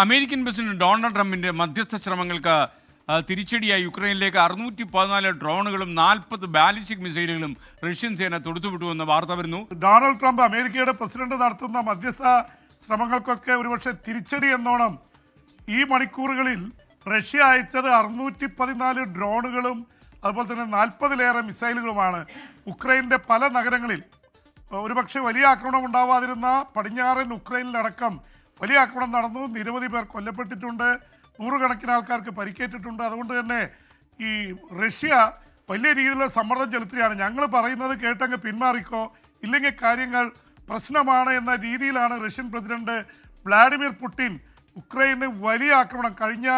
American president Donald ട്രംപിന്റെ മധ്യസ്ഥ ശ്രമങ്ങൾക്ക് തിരിച്ചടിയായി യുക്രൈനിലേക്ക് അറുന്നൂറ്റി പതിനാല് ഡ്രോണുകളും നാൽപ്പത് ബാലിസ്റ്റിക് മിസൈലുകളും റഷ്യൻ സേന തൊടുത്തുവിട്ടുവെന്ന വാർത്ത വരുന്നു. ഡൊണാൾഡ് ട്രംപ് അമേരിക്കയുടെ പ്രസിഡന്റ് നടത്തുന്ന മധ്യസ്ഥ ശ്രമങ്ങൾക്കൊക്കെ ഒരുപക്ഷെ തിരിച്ചടി എന്നോണം ഈ മണിക്കൂറുകളിൽ റഷ്യ അയച്ചത് അറുന്നൂറ്റി പതിനാല് ഡ്രോണുകളും അതുപോലെ തന്നെ നാൽപ്പതിലേറെ മിസൈലുകളുമാണ്. ഉക്രൈന്റെ പല നഗരങ്ങളിൽ ഒരുപക്ഷെ വലിയ ആക്രമണം ഉണ്ടാവാതിരുന്ന പടിഞ്ഞാറൻ ഉക്രൈനിലടക്കം വലിയ ആക്രമണം നടന്നു. നിരവധി പേർ കൊല്ലപ്പെട്ടിട്ടുണ്ട്. നൂറുകണക്കിന് ആൾക്കാർക്ക് പരിക്കേറ്റിട്ടുണ്ട്. അതുകൊണ്ട് തന്നെ ഈ റഷ്യ വലിയ രീതിയിലുള്ള സമ്മർദ്ദം ചെലുത്തുകയാണ്. ഞങ്ങൾ പറയുന്നത് കേട്ടങ്ങ് പിന്മാറിക്കോ? ഇല്ലെങ്കിൽ കാര്യങ്ങൾ പ്രശ്നമാണ് എന്ന രീതിയിലാണ് റഷ്യൻ പ്രസിഡന്റ് വ്ളാഡിമിർ പുടിൻ ഉക്രൈന് വലിയ ആക്രമണം കഴിഞ്ഞ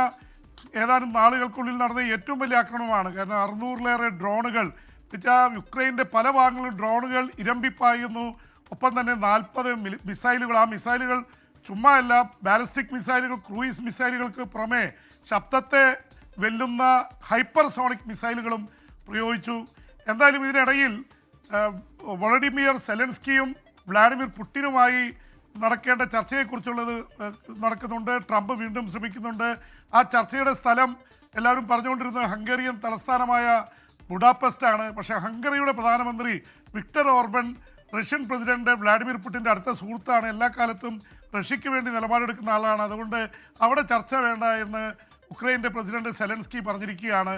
ഏതാനും നാളുകൾക്കുള്ളിൽ നടന്ന ഏറ്റവും വലിയ ആക്രമണമാണ്. കാരണം അറുന്നൂറിലേറെ ഡ്രോണുകൾ എന്നുവെച്ചാൽ യുക്രൈന്റെ പല ഭാഗങ്ങളിലും ഡ്രോണുകൾ ഇരമ്പിപ്പായുന്നു. ഒപ്പം തന്നെ നാൽപ്പത് മിസൈലുകൾ ആ മിസൈലുകൾ ചുമ്മാ അല്ല ബാലിസ്റ്റിക് മിസൈലുകൾ ക്രൂയിസ് മിസൈലുകൾക്ക് പുറമെ ശബ്ദത്തെ വെല്ലുന്ന ഹൈപ്പർസോണിക് മിസൈലുകളും പ്രയോഗിച്ചു. എന്തായാലും ഇതിനിടയിൽ വളഡിമിയർ സെലൻസ്കിയും വ്ളാഡിമിർ പുട്ടിനുമായി നടക്കേണ്ട ചർച്ചയെക്കുറിച്ചുള്ളത് നടക്കുന്നുണ്ട്. ട്രംപ് വീണ്ടും ശ്രമിക്കുന്നുണ്ട്. ആ ചർച്ചയുടെ സ്ഥലം എല്ലാവരും പറഞ്ഞുകൊണ്ടിരുന്നത് ഹംഗേറിയൻ തലസ്ഥാനമായ ബുഡാപെസ്റ്റ് ആണ് പക്ഷേ ഹംഗറിയുടെ പ്രധാനമന്ത്രി Victor Orban Russian president Vladimir പുടിന്റെ അടുത്ത സുഹൃത്താണ് എല്ലാ കാലത്തും റഷ്യയ്ക്ക് വേണ്ടി നിലപാടെടുക്കുന്ന ആളാണ്. അതുകൊണ്ട് അവിടെ ചർച്ച വേണ്ട എന്ന് ഉക്രൈന്റെ പ്രസിഡന്റ് സെലൻസ്കി പറഞ്ഞിരിക്കുകയാണ്.